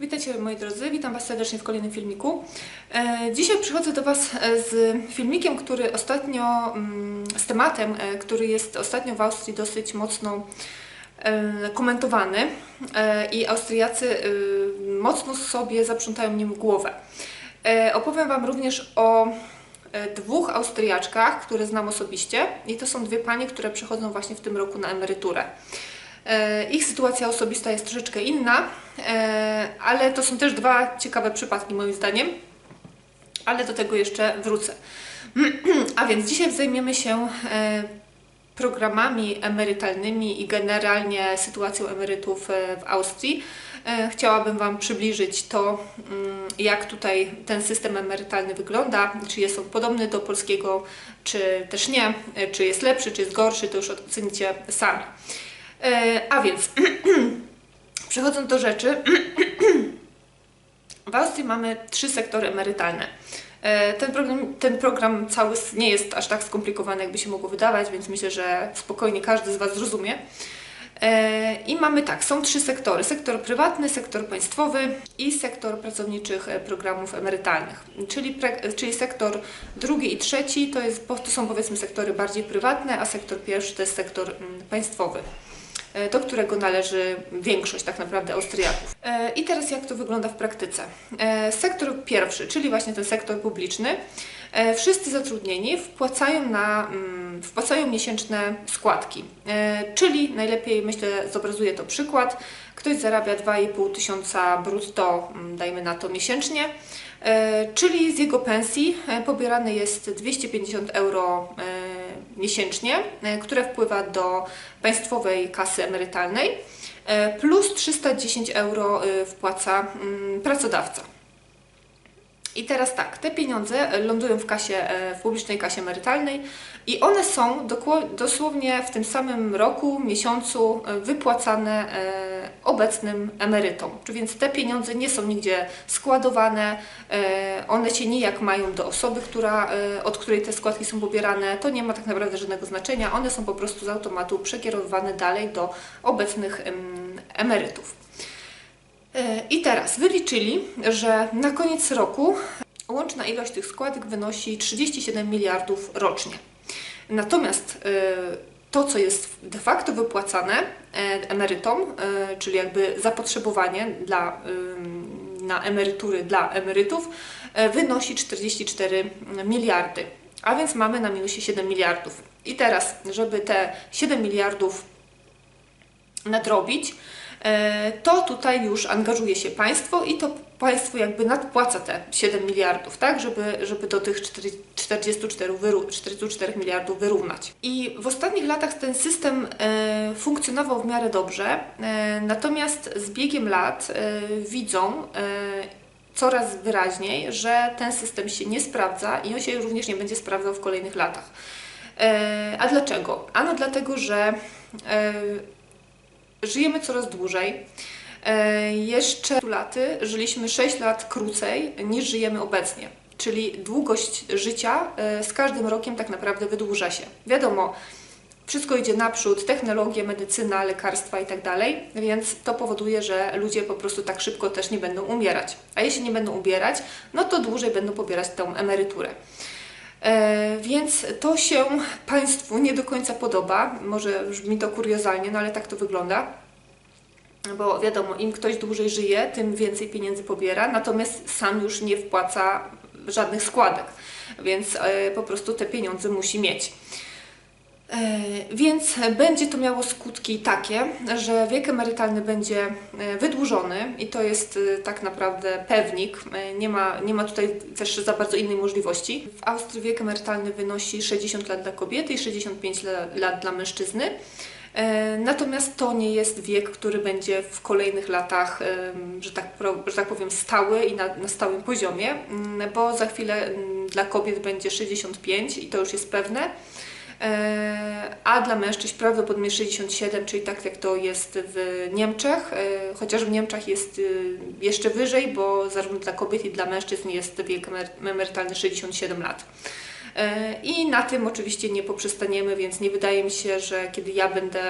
Witajcie moi drodzy, witam Was serdecznie w kolejnym filmiku. E, dzisiaj przychodzę do Was e, z filmikiem, który ostatnio, mm, z tematem, e, który jest ostatnio w Austrii dosyć mocno komentowany i Austriacy mocno sobie zaprzątają nim głowę. Opowiem Wam również o dwóch Austriaczkach, które znam osobiście i to są dwie panie, które przychodzą właśnie w tym roku na emeryturę. E, Ich sytuacja osobista jest troszeczkę inna, e, ale to są też dwa ciekawe przypadki moim zdaniem, ale do tego jeszcze wrócę. A więc dzisiaj zajmiemy się e, programami emerytalnymi i generalnie sytuacją emerytów w Austrii. Chciałabym Wam przybliżyć to, mm, jak tutaj ten system emerytalny wygląda, czy jest on podobny do polskiego, czy też nie, czy jest lepszy, czy jest gorszy, to już ocenicie sami. E, A więc, przechodząc do rzeczy, w Austrii mamy trzy sektory emerytalne. E, Ten program, ten program cały nie jest aż tak skomplikowany, jakby się mogło wydawać, więc myślę, że spokojnie każdy z Was zrozumie. E, I mamy tak, są trzy sektory: sektor prywatny, sektor państwowy i sektor pracowniczych programów emerytalnych. Czyli, czyli sektor drugi i trzeci to, jest, to są powiedzmy sektory bardziej prywatne, a sektor pierwszy to jest sektor mm, państwowy do którego należy większość tak naprawdę Austriaków. E, I teraz jak to wygląda w praktyce? E, Sektor pierwszy, czyli właśnie ten sektor publiczny, e, wszyscy zatrudnieni wpłacają, na, mm, wpłacają miesięczne składki, E, czyli najlepiej myślę zobrazuje to przykład, ktoś zarabia 2,5 tysiąca brutto, mm, dajmy na to miesięcznie, e, czyli z jego pensji e, pobierane jest 250 euro e, miesięcznie, e, które wpływa do państwowej kasy emerytalnej, e, plus 310 euro e, wpłaca mm, pracodawca. I teraz tak, te pieniądze lądują w kasie, w publicznej kasie emerytalnej i one są dosłownie w tym samym roku, miesiącu e, wypłacane e, obecnym emerytom. Czy Więc te pieniądze nie są nigdzie składowane, e, one się nijak mają do osoby, która, od której te składki są pobierane. To nie ma tak naprawdę żadnego znaczenia, one są po prostu z automatu przekierowywane dalej do obecnych em, emerytów. I teraz wyliczyli, że na koniec roku łączna ilość tych składek wynosi 37 miliardów rocznie. Natomiast e, to, co jest de facto wypłacane e, emerytom, e, czyli jakby zapotrzebowanie dla, na emerytury dla emerytów, wynosi 44 miliardy. A więc mamy na minusie 7 miliardów. I teraz, żeby te 7 miliardów nadrobić, to tutaj już angażuje się państwo i to państwo jakby nadpłaca te 7 miliardów, tak, żeby, żeby do tych 4 44, wyru- 44 miliardów wyrównać. I w ostatnich latach ten system e, funkcjonował w miarę dobrze, e, natomiast z biegiem lat e, widzą e, coraz wyraźniej, że ten system się nie sprawdza i on się również nie będzie sprawdzał w kolejnych latach. E, a dlaczego? Ano dlatego, że e, żyjemy coraz dłużej. E, Jeszcze laty żyliśmy 6 lat krócej niż żyjemy obecnie. Czyli długość życia e, z każdym rokiem tak naprawdę wydłuża się. Wiadomo, wszystko idzie naprzód, technologie, medycyna, lekarstwa i tak więc to powoduje, że ludzie po prostu tak szybko też nie będą umierać. A jeśli nie będą umierać, no to dłużej będą pobierać tą emeryturę. E, więc to się Państwu nie do końca podoba. Może brzmi to kuriozalnie, no ale tak to wygląda. Bo wiadomo, im ktoś dłużej żyje, tym więcej pieniędzy pobiera, natomiast sam już nie wpłaca żadnych składek, więc e, po prostu te pieniądze musi mieć. E, Więc będzie to miało skutki takie, że wiek emerytalny będzie e, wydłużony i to jest tak naprawdę pewnik. Nie ma, nie ma tutaj też za bardzo innej możliwości. W Austrii wiek emerytalny wynosi 60 lat dla kobiety i 65 la- lat dla mężczyzny. E, Natomiast to nie jest wiek, który będzie w kolejnych latach, że tak, że tak powiem, stały i na, na stałym poziomie, mm, bo za chwilę mm, dla kobiet będzie 65 i to już jest pewne. E, a dla mężczyzn prawdopodobnie 67, czyli tak jak to jest w Niemczech, e, chociaż w Niemczech jest y, jeszcze wyżej, bo zarówno dla kobiet i dla mężczyzn jest wiek emer- emerytalny 67 lat. E, I na tym oczywiście nie poprzestaniemy, więc nie wydaje mi się, że kiedy ja będę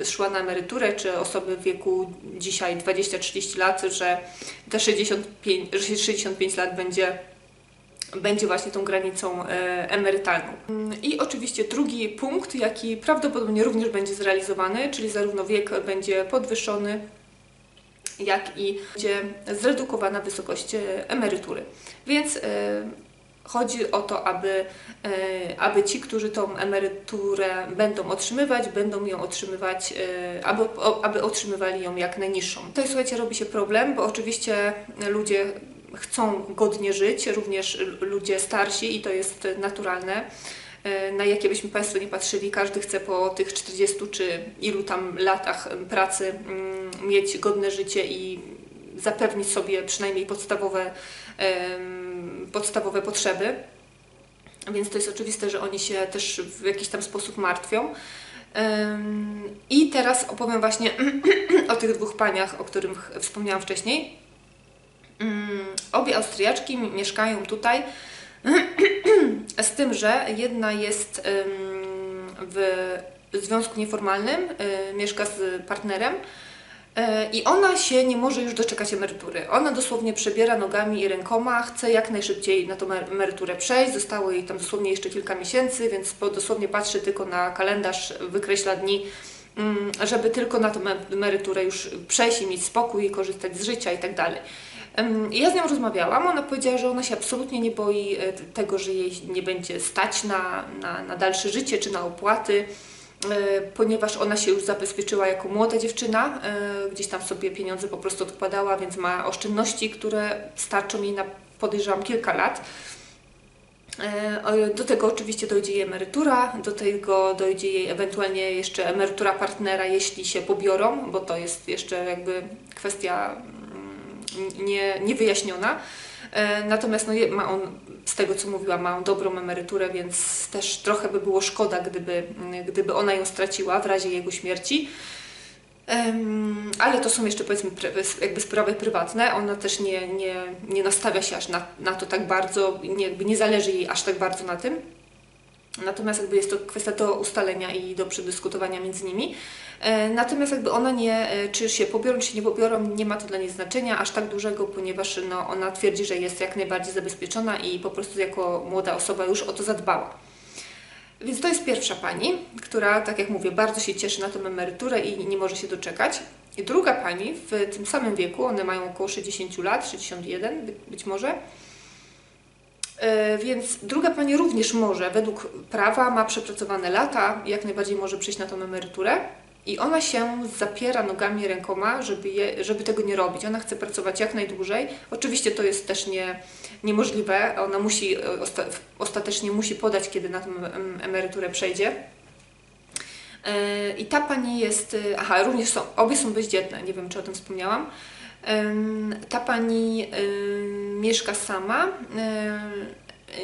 e, szła na emeryturę, czy osoby w wieku dzisiaj 20-30 lat, że te 65, że 65 lat będzie będzie właśnie tą granicą e, emerytalną. I oczywiście drugi punkt, jaki prawdopodobnie również będzie zrealizowany, czyli zarówno wiek będzie podwyższony, jak i będzie zredukowana wysokość emerytury. Więc chodzi o to, aby, e, aby ci, którzy tą emeryturę będą otrzymywać, będą ją otrzymywać, e, aby, aby otrzymywali ją jak najniższą. To słuchajcie, robi się problem, bo oczywiście ludzie chcą godnie żyć, również ludzie starsi i to jest naturalne. E, Na jakie byśmy Państwo nie patrzyli, każdy chce po tych 40 czy ilu tam latach pracy mm, mieć godne życie i zapewnić sobie przynajmniej podstawowe, podstawowe potrzeby. Więc to jest oczywiste, że oni się też w jakiś tam sposób martwią. I teraz opowiem właśnie o tych dwóch paniach, o których wspomniałam wcześniej. Obie Austriaczki mi- mieszkają tutaj, z tym, że jedna jest w związku nieformalnym, y, mieszka z partnerem i ona się nie może już doczekać emerytury. Ona dosłownie przebiera nogami i rękoma, chce jak najszybciej na tą emer- emeryturę przejść. Zostało jej tam dosłownie jeszcze kilka miesięcy, więc dosłownie patrzy tylko na kalendarz, wykreśla dni, mm, żeby tylko na tą em- emeryturę już przejść i mieć spokój, korzystać z życia i tak Ja z nią rozmawiałam, ona powiedziała, że ona się absolutnie nie boi e, tego, że jej nie będzie stać na, na, na dalsze życie czy na opłaty, e, ponieważ ona się już zabezpieczyła jako młoda dziewczyna, e, gdzieś tam sobie pieniądze po prostu odkładała, więc ma oszczędności, które starczą jej na podejrzewam kilka lat. E, Do tego oczywiście dojdzie jej emerytura, do tego dojdzie jej ewentualnie jeszcze emerytura partnera, jeśli się pobiorą, bo to jest jeszcze jakby kwestia mm, nie, niewyjaśniona. E, Natomiast no, ma on, z tego co mówiła, ma on dobrą emeryturę, więc też trochę by było szkoda, gdyby, gdyby ona ją straciła w razie jego śmierci. Ale to są jeszcze powiedzmy jakby sprawy prywatne. Ona też nie, nie, nie nastawia się aż na, na to tak bardzo, nie, jakby nie zależy jej aż tak bardzo na tym. Natomiast jakby jest to kwestia do ustalenia i do przedyskutowania między nimi. E, Natomiast jakby ona nie, e, czy się pobiorą, czy się nie pobiorą, nie ma to dla niej znaczenia aż tak dużego, ponieważ no, ona twierdzi, że jest jak najbardziej zabezpieczona i po prostu jako młoda osoba już o to zadbała. Więc to jest pierwsza pani, która, tak jak mówię, bardzo się cieszy na tę emeryturę i nie może się doczekać. I druga pani w tym samym wieku, one mają około 60 lat, 61 by- być może. E, Więc druga pani również może, według prawa, ma przepracowane lata, jak najbardziej może przyjść na tą emeryturę. I ona się zapiera nogami rękoma, żeby, je, żeby tego nie robić. Ona chce pracować jak najdłużej. Oczywiście to jest też nie, niemożliwe. Ona musi, e, osta, ostatecznie musi podać, kiedy na tą em, emeryturę przejdzie. E, I ta pani jest, aha, również są, obie są bezdzietne, nie wiem czy o tym wspomniałam. Ta pani mieszka sama.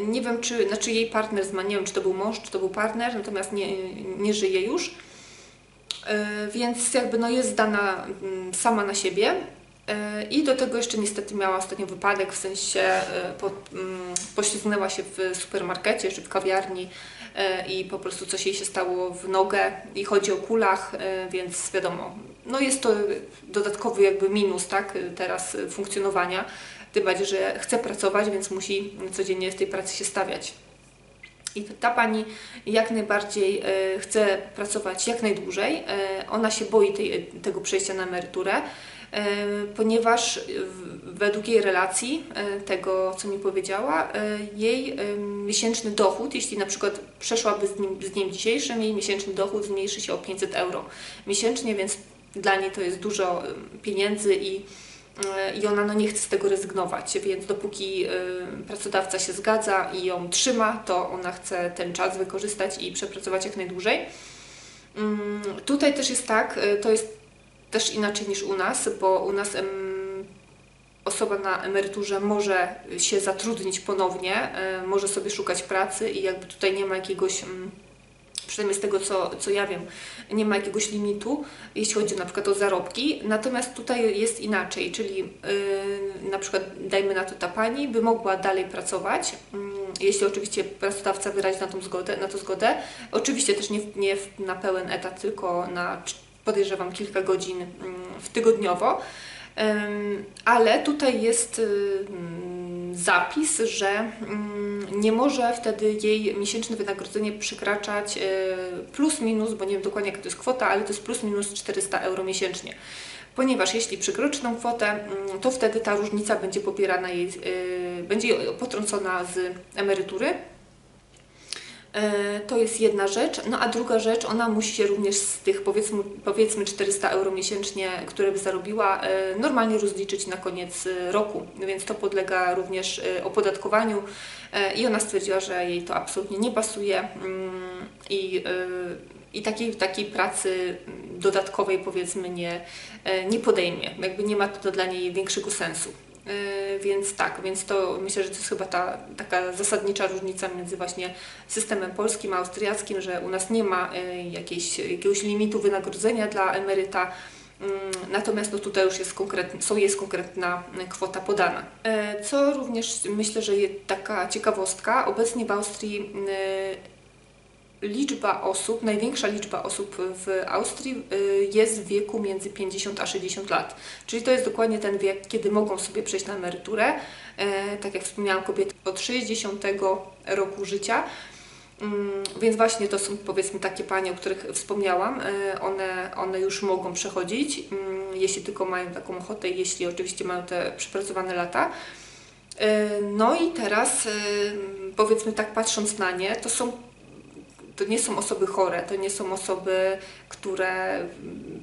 Nie wiem, czy, znaczy jej partner zmarł, nie wiem, czy to był mąż, czy to był partner, natomiast nie, nie żyje już. Więc jakby no jest zdana mm, sama na siebie. I do tego jeszcze niestety miała ostatnio wypadek, w sensie e, po, mm, poślizgnęła się w supermarkecie czy w kawiarni i po prostu coś jej się stało w nogę i chodzi o kulach, e, więc wiadomo, no jest to dodatkowy jakby minus, tak, teraz funkcjonowania, tym bardziej, że chce pracować, więc musi codziennie w tej pracy się stawiać. I ta pani jak najbardziej e, chce pracować jak najdłużej. E, ona się boi tej, tego przejścia na emeryturę, ponieważ w- według jej relacji, e, tego co mi powiedziała, e, jej e, miesięczny dochód, jeśli na przykład przeszłaby z, nim, z dniem dzisiejszym, jej miesięczny dochód zmniejszy się o 500 euro miesięcznie, więc dla niej to jest dużo e, pieniędzy i E, i ona no, nie chce z tego rezygnować, więc dopóki pracodawca się zgadza i ją trzyma, to ona chce ten czas wykorzystać i przepracować jak najdłużej. Mm, Tutaj też jest tak, to jest też inaczej niż u nas, bo u nas osoba na emeryturze może się zatrudnić ponownie, y, może sobie szukać pracy i jakby tutaj nie ma jakiegoś przynajmniej z tego, co, co ja wiem, nie ma jakiegoś limitu, jeśli chodzi na przykład o zarobki. Natomiast tutaj jest inaczej, czyli yy, na przykład dajmy na to ta pani by mogła dalej pracować, mm, jeśli oczywiście pracodawca wyrazi na, tą zgodę, na to zgodę. Oczywiście też nie, nie na pełen etat, tylko na podejrzewam kilka godzin mm, w tygodniowo. Ale tutaj jest y, zapis, że mm, nie może wtedy jej miesięczne wynagrodzenie przekraczać y, plus minus, bo nie wiem dokładnie jaka to jest kwota, ale to jest plus minus 400 euro miesięcznie. Ponieważ jeśli przekroczy tą kwotę, mm, to wtedy ta różnica będzie pobierana jej, y, będzie potrącona z emerytury. E, to jest jedna rzecz. No a druga rzecz, ona musi się również z tych powiedzmy, powiedzmy 400 euro miesięcznie, które by zarobiła, e, normalnie rozliczyć na koniec e, roku. Więc to podlega również opodatkowaniu i ona stwierdziła, że jej to absolutnie nie pasuje mm, i, i takiej, takiej pracy dodatkowej powiedzmy nie, nie podejmie. Jakby nie ma to dla niej większego sensu. Y, więc tak, więc to myślę, że to jest chyba ta taka zasadnicza różnica między właśnie systemem polskim a austriackim, że u nas nie ma y, jakiejś, jakiegoś limitu wynagrodzenia dla emeryta, mm, Natomiast no tutaj już jest, konkretna, są, jest konkretna kwota podana. Y, co również myślę, że jest taka ciekawostka, obecnie w Austrii liczba osób, największa liczba osób w Austrii y, jest w wieku między 50 a 60 lat. Czyli to jest dokładnie ten wiek, kiedy mogą sobie przejść na emeryturę. E, tak jak wspomniałam, kobiety od 60 roku życia. Mm, więc właśnie to są powiedzmy takie panie, o których wspomniałam. E, one, one już mogą przechodzić, mm, jeśli tylko mają taką ochotę, jeśli oczywiście mają te przepracowane lata. E, no i teraz powiedzmy tak patrząc na nie, to są to nie są osoby chore, to nie są osoby, które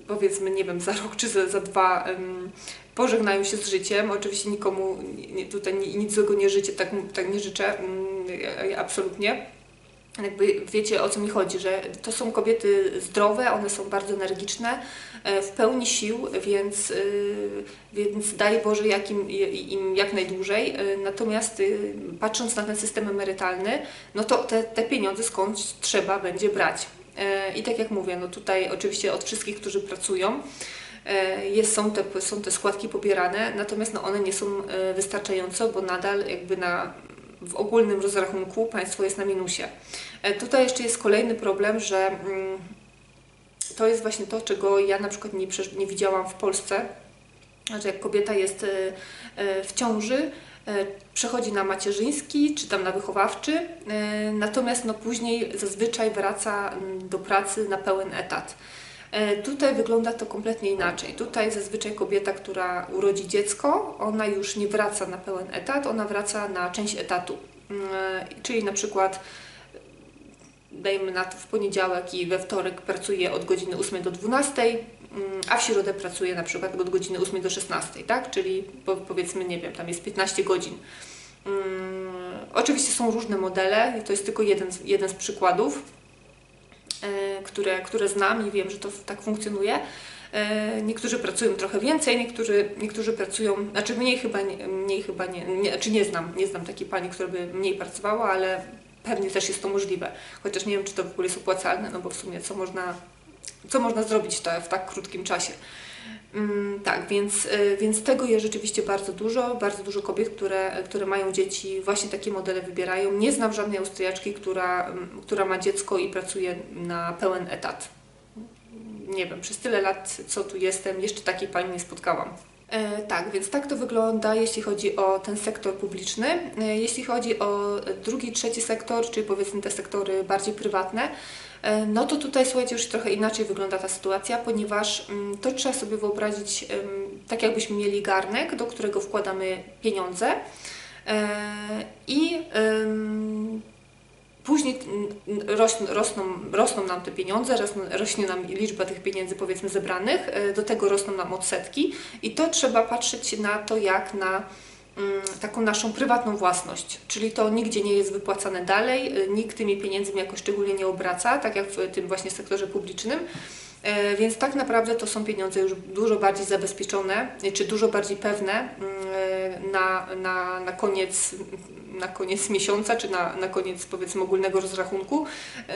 powiedzmy, nie wiem, za rok czy za, za dwa um, pożegnają się z życiem. Oczywiście nikomu nie, tutaj nic złego nie życie, tak, tak nie życzę, um, absolutnie jakby wiecie o co mi chodzi, że to są kobiety zdrowe, one są bardzo energiczne, e, w pełni sił, więc, e, więc daj Boże jak im, im jak najdłużej. E, natomiast patrząc na ten system emerytalny, no to te, te pieniądze skąd trzeba będzie brać. I tak jak mówię, no tutaj oczywiście od wszystkich, którzy pracują, jest, są, te, są te składki pobierane, natomiast no one nie są wystarczające, bo nadal jakby na w ogólnym rozrachunku państwo jest na minusie. E, tutaj jeszcze jest kolejny problem, że mm, to jest właśnie to, czego ja na przykład nie, nie widziałam w Polsce, że jak kobieta jest e, e, w ciąży, przechodzi na macierzyński czy tam na wychowawczy, natomiast no później zazwyczaj wraca mm, do pracy na pełen etat. E, tutaj wygląda to kompletnie inaczej. Tutaj zazwyczaj kobieta, która urodzi dziecko, ona już nie wraca na pełen etat, ona wraca na część etatu. Mm, e, czyli na przykład dajmy na to w poniedziałek i we wtorek pracuje od godziny 8 do 12, mm, a w środę pracuje na przykład od godziny 8 do 16, tak? Czyli powiedzmy, nie wiem, tam jest 15 godzin. Mm, oczywiście są różne modele to jest tylko jeden, jeden z przykładów. E, które, które znam i wiem, że to tak funkcjonuje. E, niektórzy pracują trochę więcej, niektórzy, niektórzy pracują, znaczy mniej chyba, nie, mniej chyba nie, nie, znaczy nie znam, nie znam takiej pani, która by mniej pracowała, ale pewnie też jest to możliwe. Chociaż nie wiem, czy to w ogóle jest opłacalne, no bo w sumie co można, co można zrobić w tak krótkim czasie. Mm, tak, więc, y, więc tego jest rzeczywiście bardzo dużo. Bardzo dużo kobiet, które, które mają dzieci, właśnie takie modele wybierają. Nie znam żadnej Austriaczki, która, mm, która ma dziecko i pracuje na pełen etat. Nie wiem, przez tyle lat, co tu jestem, jeszcze takiej pani nie spotkałam. E, tak, więc tak to wygląda, jeśli chodzi o ten sektor publiczny. E, jeśli chodzi o drugi, trzeci sektor, czyli powiedzmy te sektory bardziej prywatne, no to tutaj słuchajcie, już trochę inaczej wygląda ta sytuacja, ponieważ mm, to trzeba sobie wyobrazić tak, jakbyśmy mieli garnek, do którego wkładamy pieniądze e, i później rosną, rosną, rosną nam te pieniądze, rosną, rośnie nam liczba tych pieniędzy powiedzmy zebranych, e, do tego rosną nam odsetki i to trzeba patrzeć na to jak na Mm, taką naszą prywatną własność, czyli to nigdzie nie jest wypłacane dalej, y, nikt tymi pieniędzmi jakoś szczególnie nie obraca, tak jak w tym właśnie sektorze publicznym. E, więc tak naprawdę to są pieniądze już dużo bardziej zabezpieczone, y, czy dużo bardziej pewne mm, na, na, na, koniec, na koniec miesiąca, czy na, na koniec powiedzmy ogólnego rozrachunku,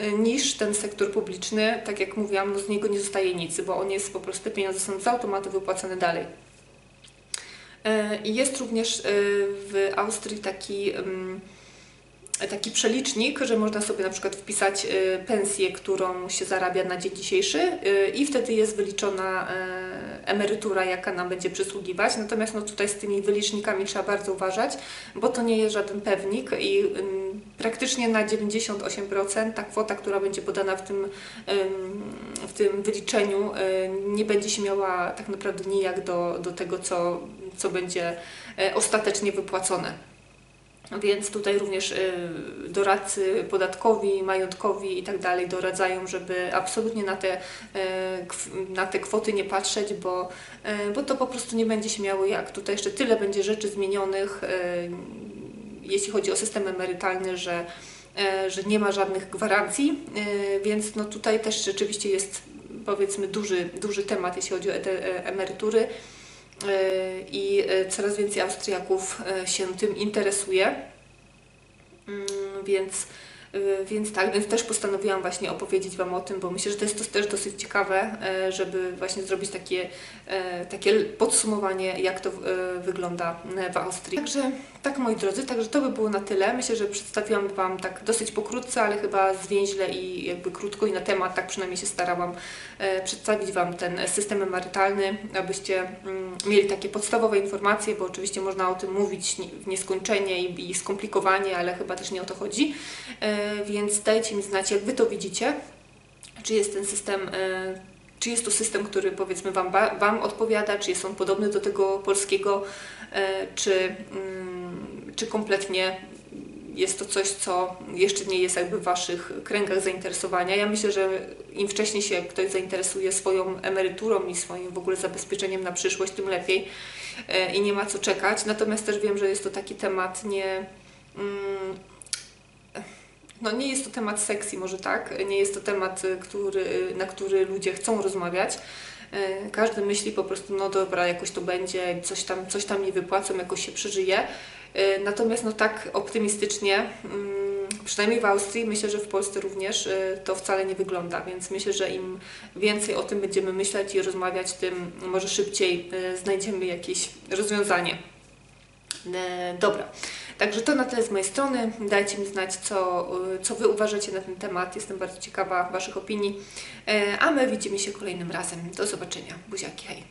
y, niż ten sektor publiczny. Tak jak mówiłam, no z niego nie zostaje nic, bo on jest po prostu, te pieniądze są z automatu wypłacane dalej. E, jest również e, w Austrii taki taki przelicznik, że można sobie na przykład wpisać y, pensję, którą się zarabia na dzień dzisiejszy i wtedy jest wyliczona emerytura, jaka nam będzie przysługiwać. Natomiast no tutaj z tymi wylicznikami trzeba bardzo uważać, bo to nie jest żaden pewnik i ym, praktycznie na 98% ta kwota, która będzie podana w tym, ym, w tym wyliczeniu nie będzie się miała tak naprawdę nijak do, do tego, co, co będzie y, ostatecznie wypłacone. Więc tutaj również y, doradcy podatkowi, majątkowi i tak dalej doradzają, żeby absolutnie na te, kw- na te kwoty nie patrzeć, bo, bo to po prostu nie będzie się miało jak. Tutaj jeszcze tyle będzie rzeczy zmienionych, jeśli chodzi o system emerytalny, że, że nie ma żadnych gwarancji, więc no tutaj też rzeczywiście jest powiedzmy duży, duży temat, jeśli chodzi o emerytury i e, coraz więcej Austriaków e, się tym interesuje. Mm, Więc, więc tak, więc też postanowiłam właśnie opowiedzieć Wam o tym, bo myślę, że to jest to też dosyć ciekawe, żeby właśnie zrobić takie, takie podsumowanie, jak to wygląda w Austrii. Także tak, moi drodzy, także to by było na tyle. Myślę, że przedstawiłam Wam tak dosyć pokrótce, ale chyba zwięźle i jakby krótko i na temat, tak przynajmniej się starałam e, przedstawić Wam ten system emerytalny, abyście mm, mieli takie podstawowe informacje, bo oczywiście można o tym mówić w nieskończenie i, skomplikowanie, ale chyba też nie o to chodzi. E, Więc dajcie mi znać, jak Wy to widzicie, czy jest ten system, e, czy jest to system, który powiedzmy Wam, wam odpowiada, czy jest on podobny do tego polskiego, czy, mm, czy kompletnie jest to coś, co jeszcze nie jest jakby w Waszych kręgach zainteresowania. Ja myślę, że im wcześniej się ktoś zainteresuje swoją emeryturą i swoim w ogóle zabezpieczeniem na przyszłość, tym lepiej e, i nie ma co czekać. Natomiast też wiem, że jest to taki temat nie... Mm, no nie jest to temat sekcji może tak, nie jest to temat, który, na który ludzie chcą rozmawiać. Y, Każdy myśli po prostu, no dobra, jakoś to będzie, coś tam, coś tam mi wypłacą, jakoś się przeżyje. Y, Natomiast no tak optymistycznie, mm, przynajmniej w Austrii, myślę, że w Polsce również y, to wcale nie wygląda, więc myślę, że im więcej o tym będziemy myśleć i rozmawiać, tym może szybciej znajdziemy jakieś rozwiązanie. E, Dobra, także to na tyle z mojej strony. Dajcie mi znać, co, y, co Wy uważacie na ten temat. Jestem bardzo ciekawa Waszych opinii. E, A my widzimy się kolejnym razem. Do zobaczenia. Buziaki, hej.